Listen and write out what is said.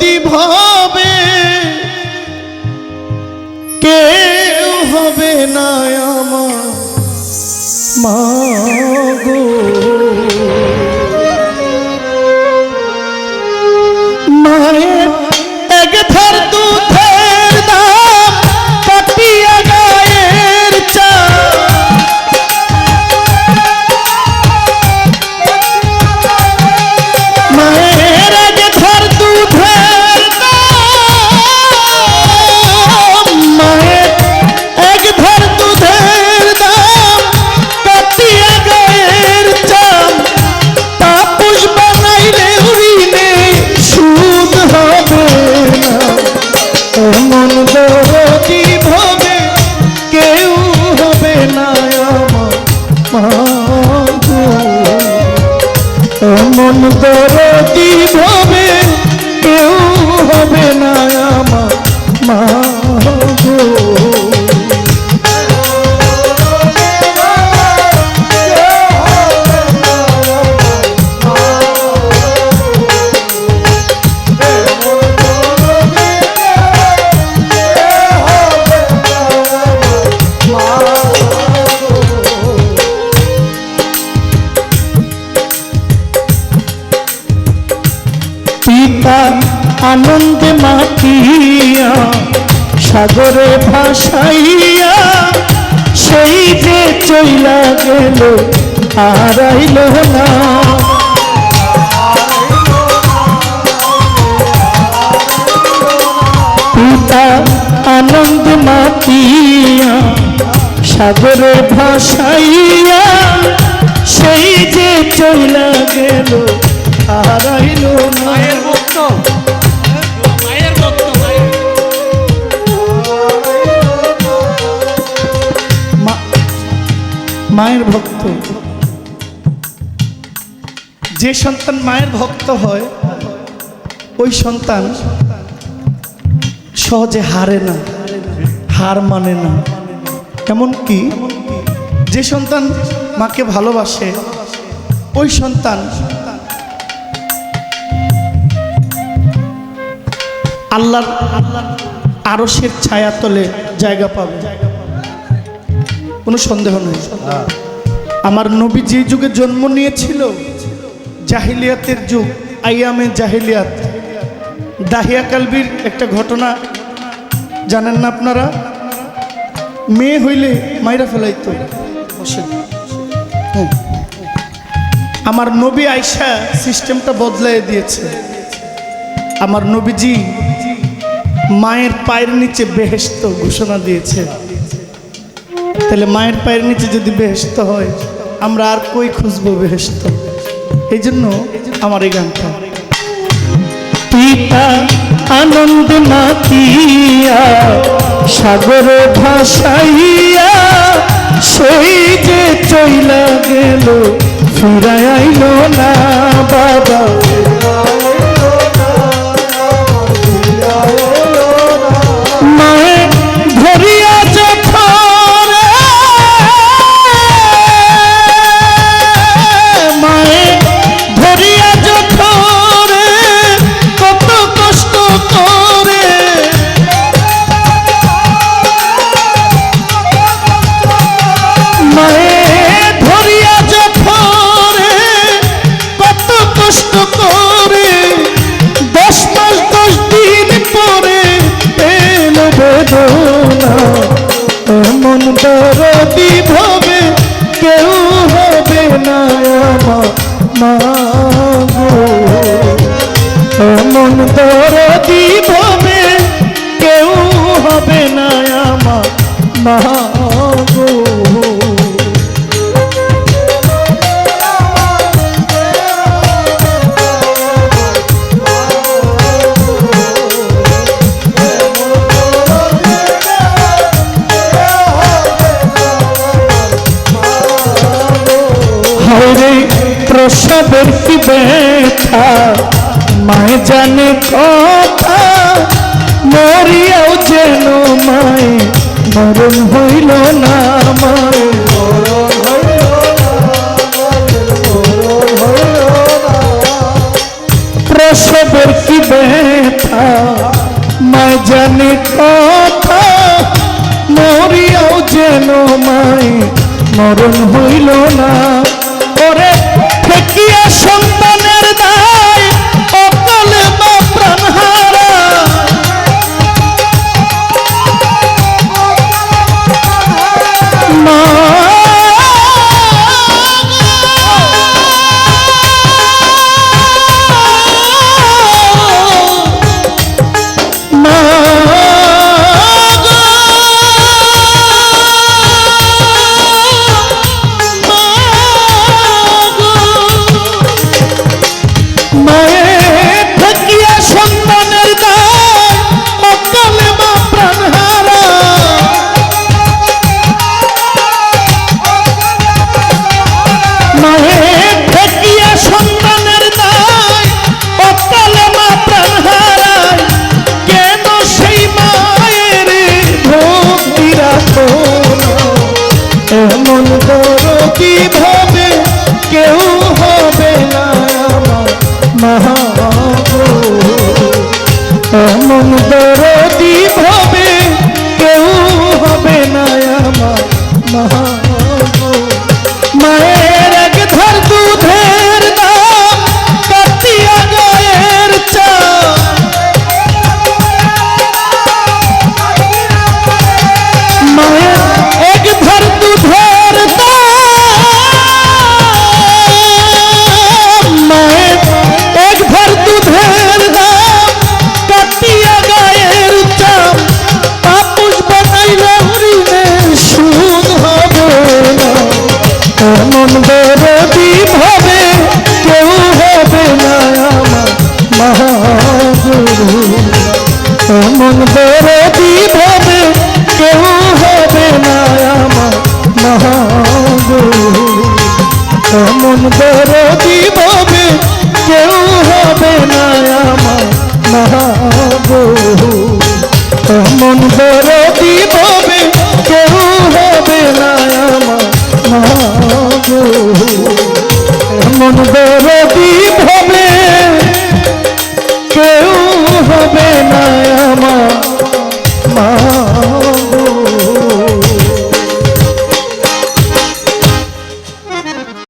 দরদি ভাবে কেউ হবে না আমার মাগো দরদি ভাবে কেউ হবে না আমার মাগো পিতা সাগরে ভাসাইয়া, সেই যে চইলা গেল আর আইল না। পিতা আনন্দ মাতিয়া, সাগরে ভাসাইয়া, সেই যে চইলা গেল আর আইল না। মায়ের ভক্ত। যে সন্তান মায়ের ভক্ত হয়, ওই সন্তান সহজে হারে না, হার মানে না। এমনকি যে সন্তান মাকে ভালোবাসে, ওই সন্তান আল্লাহর আল্লাহর আরসের ছায়া তলে জায়গা পাবে। কোনো সন্দেহ নেই। আমার নবী যে যুগে জন্ম নিয়েছিল, জাহিলিয়াতের যুগ, আইয়ামে জাহিলিয়াত। দাহিয়া কালবির একটা ঘটনা, জানেন না আপনারা? মেয়ে হইলে মাইরা ফেলাইতো। হ্যাঁ। আমার নবী আয়সা সিস্টেমটা বদলাই দিয়েছে। আমার নবীজি মায়ের পায়ের নিচে বেহেস্ত ঘোষণা দিয়েছে। তাহলে মায়ের পায়ের নিচে যদি বেহেস্ত হয়, আমরা আর কই খুঁজবো বেহেস্ত এই জন্য আমার এই গানটা। পিতা আনন্দ মাতিয়া, সাগর ভাসাইয়া সেই যে চইলা গেল ফিরাই আইল না বাবা। দরদি ভাবে প্রসবের কি ব্যথা। মায় জানে কথা, মরিয়াও যেন মায়। মরণ হইল না মায়। প্রসবের কি ব্যথা। মায় জানে কথা, মরিয়াও যেন মায়। মরণ হইল না সন্তানের দা महा